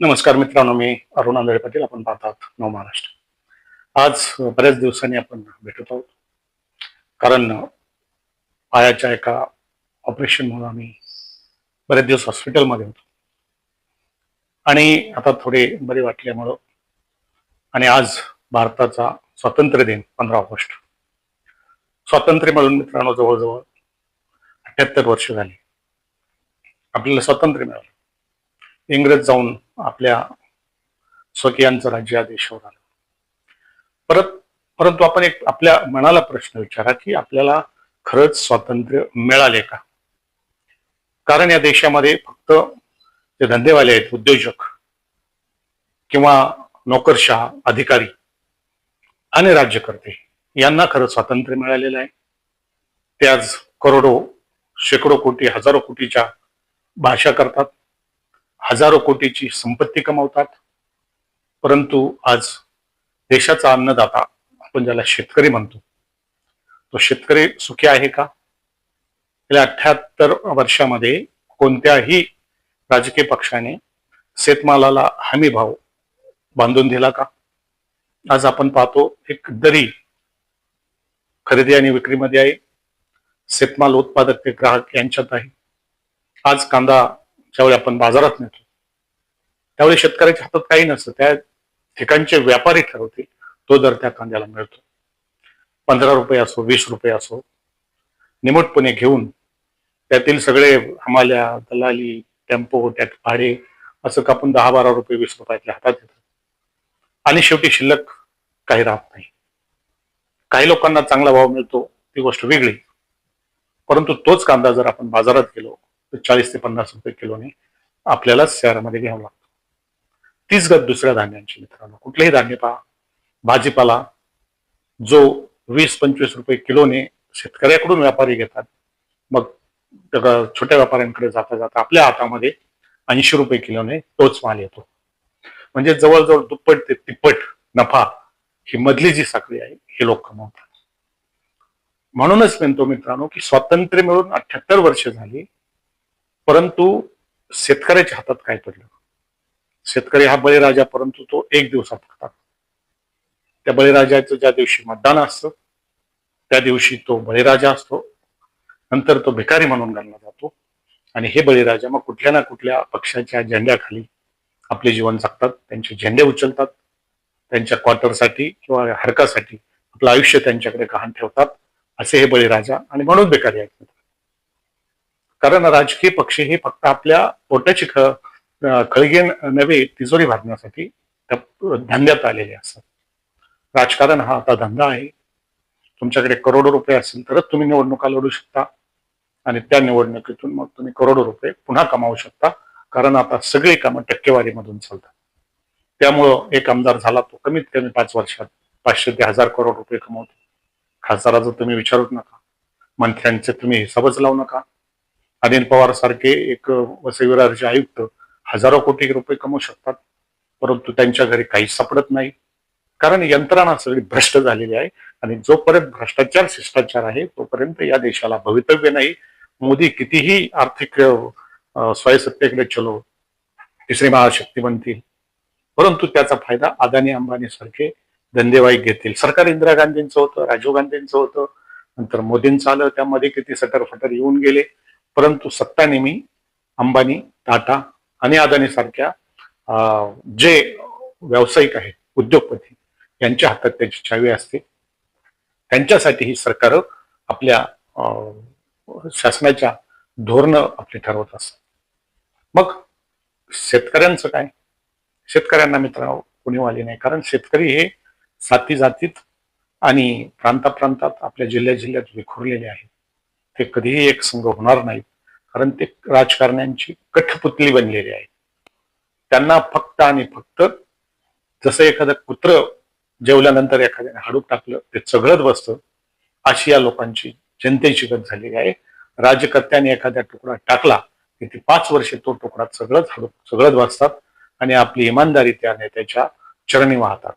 नमस्कार मित्रांनो मी अरुण आंधळे पाटील. आपण पाहत आहात नव महाराष्ट्र. आज बऱ्याच दिवसांनी आपण भेटत आहोत. कारण पायाच्या एका ऑपरेशन आम्ही बरेच दिवस हॉस्पिटलमध्ये होतो. आणि आता थोडे बरे वाटल्यामुळं आणि आज भारताचा स्वातंत्र्य दिन पंधरा ऑगस्ट. स्वातंत्र्य मिळून मित्रांनो जवळजवळ अठ्याहत्तर वर्ष झाली. आपल्याला स्वातंत्र्य मिळालं. इंग्रज जाऊन आपल्या स्वकीयांचं राज्य या देशावर आलं. परत परंतु आपण एक आपल्या मनाला प्रश्न विचारा की आपल्याला खरंच स्वातंत्र्य मिळाले का? कारण या देशामध्ये फक्त जे धंदेवाले आहेत उद्योजक किंवा नोकरशाह अधिकारी आणि राज्यकर्ते यांना खरं स्वातंत्र्य मिळालेलं आहे. ते आज करोडो शेकडो कोटी हजारो कोटीच्या भाषा करतात. हजारो कोटीची संपत्ती कमावतात. परंतु आज देशाचा अन्नदाता आपण ज्याला शेतकरी म्हणतो तो शेतकरी सुखी आहे का? गेल्या अठ्याहत्तर वर्षामध्ये कोणत्याही राजकीय पक्षाने शेतमालाला हमी भाव बांधून दिला का? आज आपण पाहतो एक दरी खरेदी आणि विक्रीमध्ये आहे. शेतमाल उत्पादक ते ग्राहक यांच्यात आहे. आज कांदा ज्यावेळी आपण बाजारात नेतो. त्यावेळी शेतकऱ्याच्या हातात काही नसतं. त्या ठिकाणचे व्यापारी ठरवतील. तो दर त्या कांद्याला मिळतो. पंधरा रुपये असो वीस रुपये असो निमटपणे घेऊन त्यातील सगळे हमाल्या दलाली टेम्पो त्यात भाडे असं कापून दहा बारा रुपये वीस रुपयातल्या हातात येतात. आणि शेवटी शिल्लक काही राहत नाही. काही लोकांना चांगला भाव मिळतो ती गोष्ट वेगळी. परंतु तोच कांदा जर आपण बाजारात गेलो चाळीस ते पन्नास रुपये किलोने आपल्याला शहरामध्ये घ्यावं लागतो. तीच गत दुसऱ्या धान्यांची मित्रांनो. कुठलेही धान्य पहा. भाजीपाला जो वीस पंचवीस रुपये किलोने शेतकऱ्याकडून व्यापारी घेतात मग छोट्या व्यापाऱ्यांकडे जाता जाता आपल्या हातामध्ये ऐंशी रुपये किलोने तोच माल येतो. म्हणजे जवळजवळ दुप्पट ते तिप्पट नफा ही मधली जी साखळी आहे हे लोक कमावतात. म्हणूनच म्हणतो मित्रांनो की स्वातंत्र्य मिळून अठ्याहत्तर वर्ष झाली परंतु शेतकऱ्याच्या हातात काय पडलं? शेतकरी हा बळीराजा परंतु तो एक दिवसात फक्त त्या बळीराजाचं ज्या दिवशी मतदान असतं त्या दिवशी तो बळीराजा असतो. नंतर तो भिकारी म्हणून गणला जातो. आणि हे बळीराजा मग कुठल्या ना कुठल्या पक्षाच्या झेंड्याखाली आपले जीवन जगतात. त्यांचे झेंडे उचलतात. त्यांच्या क्वार्टरसाठी किंवा हरकासाठी आपलं आयुष्य त्यांच्याकडे गहाण ठेवतात. असे हे बळीराजा आणि म्हणून बेकारी आहेत. कारण राजकीय पक्ष हे फक्त आपल्या पोटाची ख खळगे नव्हे तिजोरी भरण्यासाठी त्या धंद्यात आलेले असतात. राजकारण हा आता धंदा आहे. तुमच्याकडे करोडो रुपये असेल तरच तुम्ही निवडणुका लढू शकता. आणि त्या निवडणुकीतून मग तुम्ही करोडो रुपये पुन्हा कमावू शकता. कारण आता सगळी कामं टक्केवारीमधून चालतात. त्यामुळं एक आमदार झाला तो कमीत कमी पाच वर्षात पाचशे ते हजार करोड रुपये कमवतो. खासदाराचा तुम्ही विचारूच नका. मंत्र्यांचे तुम्ही हिसाबच लावू नका. अनिल पवार सारखे एक वसई विरारचे आयुक्त हजारो कोटी रुपये कमवू शकतात परंतु त्यांच्या घरी काहीच सापडत नाही. कारण यंत्रणा सगळी भ्रष्ट झालेली आहे आणि जोपर्यंत भ्रष्टाचार शिष्टाचार आहे तोपर्यंत या देशाला भवितव्य नाही. मोदी कितीही आर्थिक स्वयंसत्तेकडे चलो तिसरी महाशक्ती बनतील परंतु त्याचा फायदा अदानी अंबानी सारखे धंदेवाईक घेतील. सरकार इंदिरा गांधींचं होतं राजीव गांधींचं होतं नंतर मोदींचं आलं त्यामध्ये किती सटर फटर येऊन गेले. परंतु सत्ता नेहमी अंबानी टाटा आणि अदानी सारख्या जे व्यावसायिक आहेत उद्योगपती यांच्या हातात त्याची चावी असते. त्यांच्यासाठी ही सरकार आपल्या शासनाच्या धोरण आपली ठरवत असतात. मग शेतकऱ्यांचं काय? शेतकऱ्यांना मित्र कोणी वाली नाही. कारण शेतकरी हे साथी जातीत आणि प्रांताप्रांतात आपल्या जिल्ह्या जिल्ह्यात विखुरलेले आहेत. ते कधीही एक संघ होणार नाहीत कारण ते राजकारण्यांची कठपुतली बनलेली आहे. त्यांना फक्त आणि फक्त जसं एखादं कुत्र जेवल्यानंतर एखाद्याने हाडूक टाकलं ते चघळत बसतं अशी या लोकांची जनतेची गत झालेली आहे. राजकर्त्याने एखाद्या तुकडा टाकला की ते पाच वर्षे तो तुकडा सगळंच हाडूक सगळत बसतात आणि आपली इमानदारी त्या नेत्याच्या चरणी वाहतात.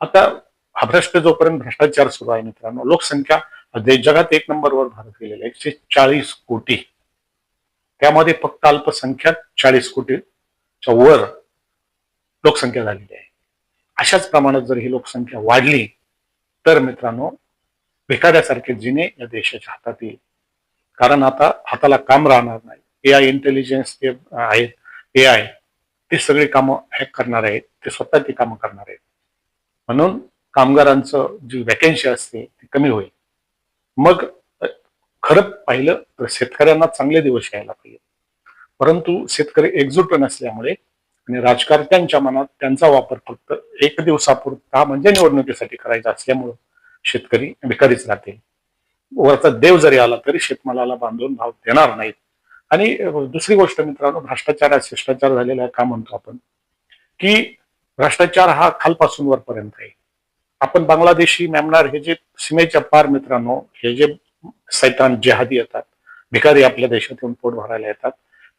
आता हा भ्रष्ट जोपर्यंत भ्रष्टाचार सुरू आहे मित्रांनो लोकसंख्या म्हणजे जगात एक नंबरवर भारत गेलेला एकशे चाळीस कोटी. त्यामध्ये फक्त अल्पसंख्याक चाळीस कोटीच्या वर लोकसंख्या झालेली आहे. अशाच प्रमाणात जर ही लोकसंख्या वाढली तर मित्रांनो भिकाऱ्यासारखे जिने या देशाच्या हातात येईल. कारण आता हाताला काम राहणार नाही. ए आय इंटेलिजन्स जे आहेत ए आय ते सगळी कामं हॅक करणार आहेत ते स्वतः ती कामं करणार आहेत. म्हणून कामगारांचं जी वॅकेन्सी असते ती कमी होईल. मग खरं पाहिलं तर शेतकऱ्यांना चांगले दिवस यायला पाहिजे. परंतु शेतकरी एकजूट नसल्यामुळे आणि राजकारत्यांच्या मनात त्यांचा वापर फक्त एक दिवसापुरता म्हणजे निवडणुकीसाठी करायचा असल्यामुळं शेतकरी भिकारीच राहतील. वरचा देव जरी आला तरी शेतमालाला बांधून भाव देणार नाहीत. आणि दुसरी गोष्ट मित्रांनो भ्रष्टाचार शिष्टाचार झालेला आहे का म्हणतो आपण? की भ्रष्टाचार हा खालपासून वरपर्यंत आहे. आपण बांगलादेशी म्यानमार हे जे सीमेच्या पार मित्रांनो हे जे सैतान जेहादी येतात भिकारी आपल्या देशातून पोट भरायला येतात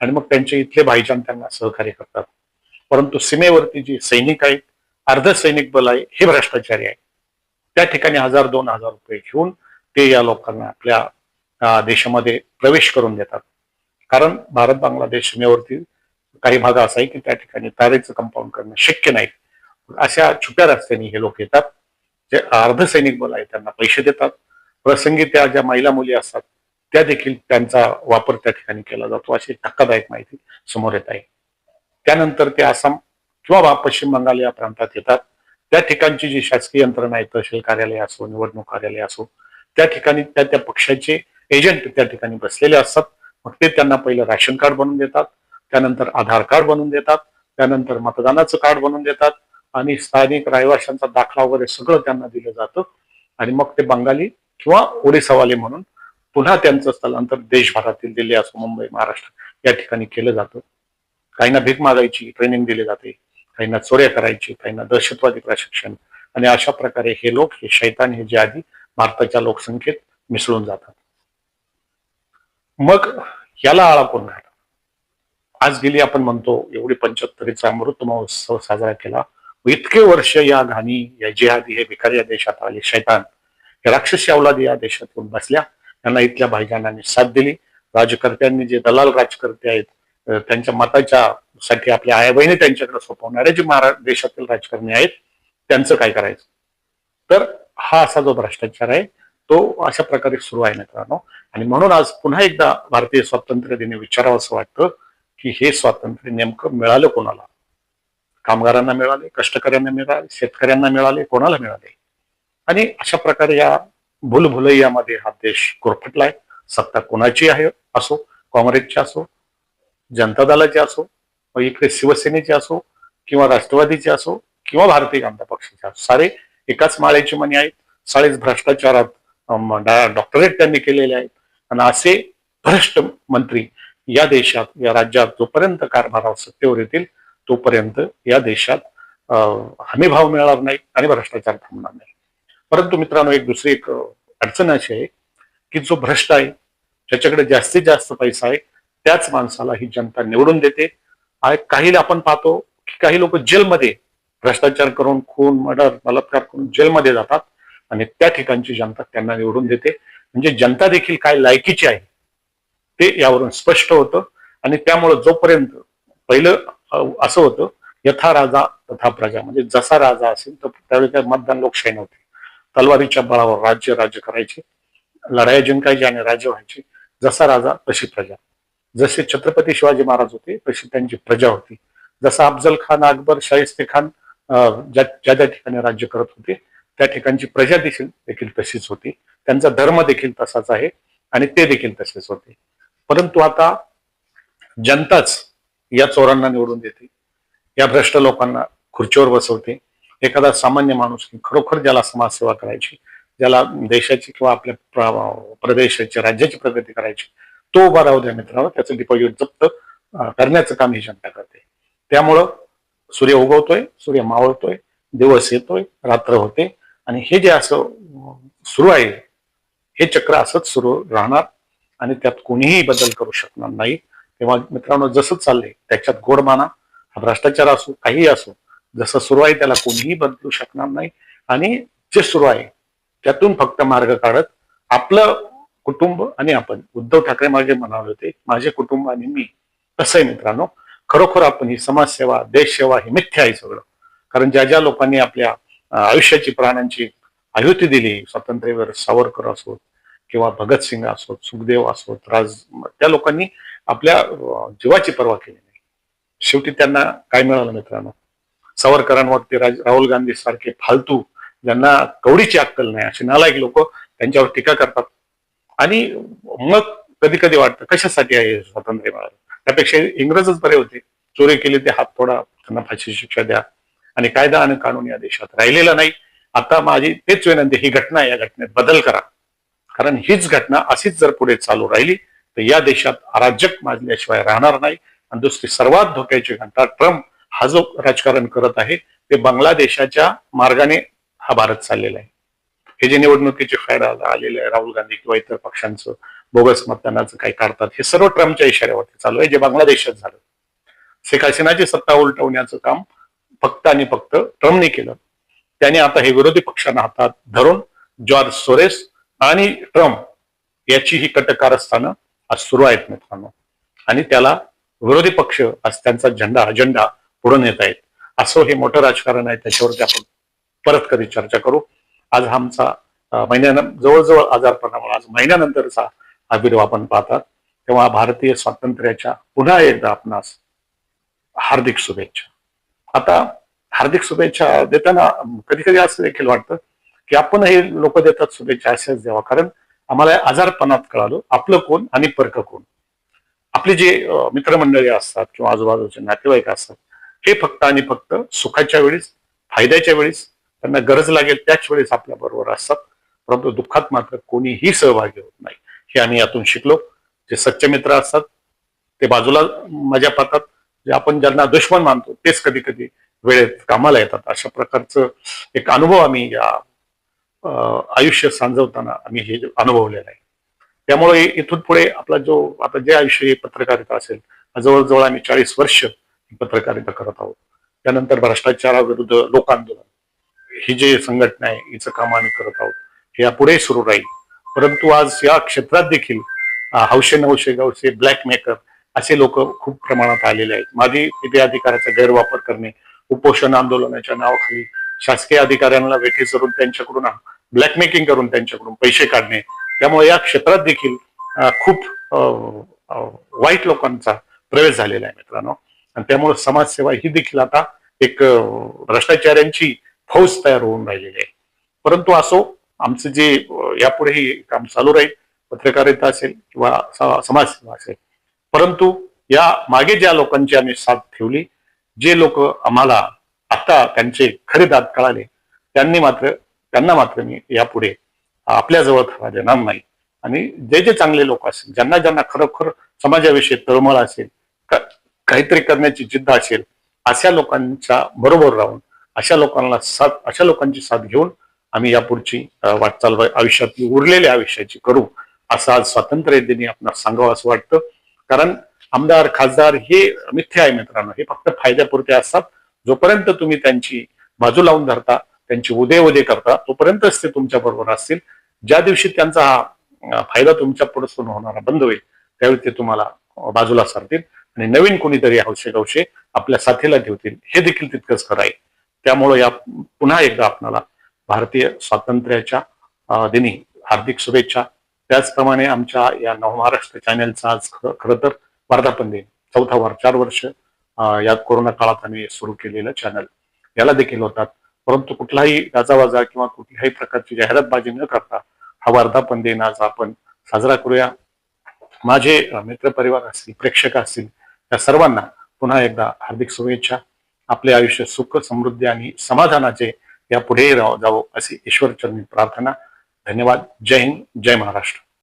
आणि मग त्यांचे इथले भाईजान त्यांना सहकार्य करतात. परंतु सीमेवरती जी सैनिक आहेत अर्ध सैनिक बल आहे हे भ्रष्टाचारी आहे त्या ठिकाणी हजार दोन हजार रुपये घेऊन ते या लोकांना आपल्या देशामध्ये प्रवेश करून देतात. कारण भारत बांगलादेश सीमेवरती काही भाग असा आहे की त्या ठिकाणी तारेचं कंपाऊंड करणं शक्य नाही. अशा छुप्या रस्त्याने हे लोक येतात. जे अर्धसैनिक बल आहे त्यांना पैसे देतात. प्रसंगी त्या ज्या महिला मुली असतात त्या देखील त्यांचा वापर त्या ठिकाणी केला जातो. अशी धक्कादायक माहिती समोर येत आहे. त्यानंतर ते आसाम किंवा पश्चिम बंगाल या प्रांतात येतात. त्या ठिकाणची जी शासकीय यंत्रणा आहे तहसील कार्यालय असो निवडणूक कार्यालय असो त्या ठिकाणी त्या त्या पक्षाचे एजंट त्या ठिकाणी बसलेले असतात. मग ते त्यांना पहिलं राशन कार्ड बनवून देतात. त्यानंतर आधार कार्ड बनवून देतात. त्यानंतर मतदानाचं कार्ड बनवून देतात. आणि स्थानिक रहिवाशांचा दाखला वगैरे सगळं त्यांना दिलं जातं. आणि मग ते बंगाली किंवा ओडिसावाले म्हणून पुन्हा त्यांचं स्थलांतर देशभरातील दिल्ली असो मुंबई महाराष्ट्र या ठिकाणी केलं जातं. काहींना भीक मागायची ट्रेनिंग दिली जाते. काहींना चोऱ्या करायची काहींना दहशतवादी प्रशिक्षण. आणि अशा प्रकारे हे लोक हे शैतान हे जे आधी भारताच्या लोकसंख्येत मिसळून जातात. मग याला आळा कोण घाला आज गेली आपण म्हणतो एवढी पंच्याहत्तरीचा अमृत महोत्सव साजरा केला. इतके वर्ष या घाणी या जिहादी हे भिकारी या देशात आले. शैतान. हे राक्षसी अवलादी या देशातून बसल्या. त्यांना इथल्या भाईजानांनी साथ दिली. राजकर्त्यांनी जे दलाल राजकर्ते आहेत त्यांच्या मताच्या साठी आपल्या आया बहिणी त्यांच्याकडे सोपवणारे जे महारा देशातील राजकारणी आहेत त्यांचं काय करायचं? तर हा असा जो भ्रष्टाचार आहे तो अशा प्रकारे सुरू आहे मित्रांनो. आणि म्हणून आज पुन्हा एकदा भारतीय स्वातंत्र्य दिनी विचारावं असं वाटतं की हे स्वातंत्र्य नेमकं मिळालं कोणाला? कामगारांना मिळाले कष्टकऱ्यांना मिळाले शेतकऱ्यांना मिळाले कोणाला मिळाले? आणि अशा प्रकारे या भूलभुलैयामध्ये हा देश गुरफटलाय सत्ता कोणाची आहे असो काँग्रेसची असो जनता दलाची असो इकडे शिवसेनेची असो किंवा राष्ट्रवादीची असो किंवा भारतीय जनता पक्षाची असो. सारे एकाच माळ्याची मनी आहेत. सारेच भ्रष्टाचारात डॉक्टरेट त्यांनी केलेले आहेत. आणि असे भ्रष्ट मंत्री या देशात या राज्यात जोपर्यंत कारभारावर सत्तेवर येतील तोपर्यंत या देशात हमीभाव मिळणार नाही आणि भ्रष्टाचार थांबणार नाही. परंतु मित्रांनो एक दुसरी एक अडचण अशी आहे की जो भ्रष्ट आहे ज्याच्याकडे जास्तीत जास्त पैसा आहे त्याच माणसाला ही जनता निवडून देते. काही आपण पाहतो की काही लोक जेलमध्ये भ्रष्टाचार करून खून मर्डर बलात्कार करून जेलमध्ये जातात आणि त्या ठिकाणची जनता त्यांना निवडून देते. म्हणजे जनता देखील काय लायकीची आहे ते यावरून स्पष्ट होतं. आणि त्यामुळं जोपर्यंत पहिलं असं होतं यथा राजा तथा प्रजा. म्हणजे जसा राजा असेल तर त्यावेळी काय मतदान लोकशाही नव्हती तलवारीच्या बळावर राज्य राज्य करायचे लढाया जिंकायचे आणि राज्य व्हायचे. जसा राजा तशी प्रजा. जसे छत्रपती शिवाजी महाराज होते तशी त्यांची प्रजा होती. जसा अफजल खान अकबर शाहिस्ते खान ज्या ज्या ठिकाणी राज्य करत होते त्या ठिकाणची प्रजा देखील देखील तशीच होती. त्यांचा धर्म देखील तसाच आहे आणि ते देखील तसेच होते. परंतु आता जनताच या चोरांना निवडून देते. या भ्रष्ट लोकांना खुर्चीवर बसवते. एखादा सामान्य माणूस खरोखर ज्याला समाजसेवा करायची ज्याला देशाची किंवा आपल्या प्र- प्रदेशाची राज्याची प्रगती करायची तो उभा राहू द्या मित्रांनो. त्याचं डिपॉझिट जप्त करण्याचं काम ही जनता करते. त्यामुळं सूर्य उगवतोय सूर्य मावळतोय दिवस येतोय रात्र होते आणि हे जे असं सुरू आहे हे चक्र असंच सुरू राहणार आणि त्यात कोणीही बदल करू शकणार नाही. तेव्हा मित्रांनो जसं चाललंय त्याच्यात गोड माना हा भ्रष्टाचार असो काहीही असो जसं सुरू आहे त्याला कोणीही बदलू शकणार नाही. आणि जे सुरू आहे त्यातून फक्त मार्ग काढत आपलं कुटुंब आणि आपण उद्धव ठाकरे मागे म्हणाले होते माझे कुटुंब आणि मी. कसं आहे मित्रांनो खरोखर आपण ही समाजसेवा देशसेवा ही मिथ्या आहे सगळं. कारण ज्या ज्या लोकांनी आपल्या आयुष्याची प्राण्यांची आहुती दिली स्वातंत्र्यवीर सावरकर असोत किंवा भगतसिंग असोत सुखदेव असोत राज त्या लोकांनी आपल्या जीवाची पर्वा केली नाही. शेवटी त्यांना काय मिळालं मित्रांनो? सावरकरांवरती राज- राहुल गांधी सारखे फालतू ज्यांना कवडीची अक्कल नाही असे नालायक लोक त्यांच्यावर टीका करतात. आणि मग कधी कधी वाटतं कशासाठी आहे स्वातंत्र्य मिळालं? त्यापेक्षा इंग्रजच बरे होते. चोरी केली ते हात थोडा त्यांना फाशी शिक्षा द्या. आणि कायदा आणि कानून या देशात राहिलेला नाही. आता माझी तेच विनंती ही घटना या घटनेत बदल करा. कारण हीच घटना अशीच जर पुढे चालू राहिली तर या देशात अराजक माजल्याशिवाय राहणार नाही. आणि दुसरी सर्वात धोक्याची घंटा ट्रम्प हा जो राजकारण करत आहे ते बांगलादेशाच्या मार्गाने हा भारत चाललेला आहे. हे जे निवडणुकीचे फायदा आलेले आहे राहुल गांधी किंवा इतर पक्षांचं बोगस मतदानाचं काही काढतात हे सर्व ट्रम्पच्या इशाऱ्यावरती चालू आहे जे बांगलादेशात झालं. शेख हसीनाची सत्ता उलटवण्याचं काम फक्त आणि फक्त ट्रम्पने केलं. त्याने आता हे विरोधी पक्षांना हातात धरून जॉर्ज सोरेस आणि ट्रम्प याची ही कटकारस्थानं सुरू आहेत मित्रांनो. आणि त्याला विरोधी पक्ष आज त्यांचा झेंडा अजेंडा पुढे नेत आहेत. असं हे मोठं राजकारण आहे त्याच्यावरती आपण परत कधी चर्चा करू. आज आमचा अं, महिन्यानं जवळजवळ आजारपणामुळे आज महिन्यानंतरचा आविर्भाव आपण पाहतात. तेव्हा भारतीय स्वातंत्र्याच्या पुन्हा एकदा आपणास हार्दिक शुभेच्छा. आता हार्दिक शुभेच्छा देताना कधी कधी असं देखील वाटतं की आपण हे लोक देतात शुभेच्छा असेच द्यावा. कारण आम्हाला आजारपणात कळालो आपलं कोण आणि परक कोण. आपली जे मित्रमंडळी असतात किंवा आजूबाजूचे नातेवाईक असतात हे फक्त आणि फक्त सुखाच्या वेळीस फायद्याच्या वेळीस त्यांना गरज लागेल त्याच वेळेस आपल्या बरोबर असतात. परंतु दुःखात मात्र कोणीही सहभागी होत नाही. हे आम्ही यातून शिकलो. जे सच्चे मित्र असतात ते बाजूला मजा पाहतात जे आपण ज्यांना दुश्मन मानतो तेच कधी कधी वेळेत कामाला येतात. अशा प्रकारचं एक अनुभव आम्ही या आयुष्य सांजवताना आम्ही हे अनुभवलेलं आहे. त्यामुळे इथून पुढे आपला जो आता जे आयुष्य पत्रकारिता असेल जवळजवळ आम्ही चाळीस वर्ष पत्रकारिता करत आहोत. त्यानंतर भ्रष्टाचाराविरुद्ध लोकांदोलन ही जे संघटना आहे हिचं काम आम्ही करत आहोत हे यापुढे सुरू राहील. परंतु आज या क्षेत्रात देखील हौशे नवशे गावचे ब्लॅक मेकर असे लोक खूप प्रमाणात आलेले आहेत. मादी इथे अधिकाराचा गैरवापर करणे उपोषण आंदोलनाच्या नावाखाली शासकीय अधिकाऱ्यांना वेठी सरून त्यांच्याकडून ब्लॅकमेकिंग करून त्यांच्याकडून पैसे काढणे. त्यामुळे या क्षेत्रात देखील खूप अं, वाईट लोकांचा प्रवेश झालेला आहे मित्रांनो. आणि त्यामुळे समाजसेवा ही देखील आता एक भ्रष्टाचाऱ्यांची फौज तयार होऊन राहिलेली आहे. परंतु असो आमचं जे यापुढेही काम चालू राहील पत्रकारिता असेल किंवा समाजसेवा असेल. परंतु या मागे ज्या लोकांची आम्ही साथ ठेवली जे लोक आम्हाला आता त्यांचे खरे दात कळाले. त्यांनी मात्र त्यांना मात्र मी यापुढे आपल्याजवळ थांबा देणार नाही. आणि जे जे चांगले लोक असतील ज्यांना ज्यांना खरोखर समाजाविषयी तळमळ असेल काहीतरी करण्याची जिद्द असेल अशा लोकांच्या बरोबर राहून अशा लोकांना साथ अशा लोकांची साथ घेऊन आम्ही यापुढची वाटचाल आयुष्यातली उरलेल्या आयुष्याची करू असं आज स्वातंत्र्य दिनी आपणास सांगावं असं वाटतं. कारण आमदार खासदार हे मिथ्य आहे मित्रांनो. हे फक्त फायद्यापुरते असतात. जोपर्यंत तुम्ही त्यांची बाजू लावून धरता त्यांची उदय उदय करता तोपर्यंतच ते तुमच्या बरोबर असतील. ज्या दिवशी त्यांचा हा फायदा तुमच्या पुढसून होणारा बंद होईल त्यावेळी ते तुम्हाला बाजूला सरतील आणि नवीन कोणीतरी हौशे गवशे आपल्या साथीला ठेवतील हे देखील तितकंच खरं आहे. त्यामुळे या पुन्हा एकदा आपणाला भारतीय स्वातंत्र्याच्या दिनी हार्दिक शुभेच्छा. त्याचप्रमाणे आमच्या या नवमहाराष्ट्र चॅनेलचा आज खरं तर वर्धापन दिन. चौथा वर चार वर्ष या कोरोना काळात आम्ही सुरू केलेलं चॅनल याला देखील होतात. परंतु कुठलाही गाजावाजा किंवा कुठल्याही प्रकारची जाहिरातबाजी न करता हा वर्धापन दिन आज आपण साजरा करूया. माझे मित्र मित्रपरिवार असतील प्रेक्षक असतील त्या सर्वांना पुन्हा एकदा हार्दिक शुभेच्छा. आपले आयुष्य सुख समृद्धी आणि समाधानाचे या पुढे जावं अशी ईश्वरचरणी प्रार्थना. धन्यवाद. जय हिंद. जय महाराष्ट्र.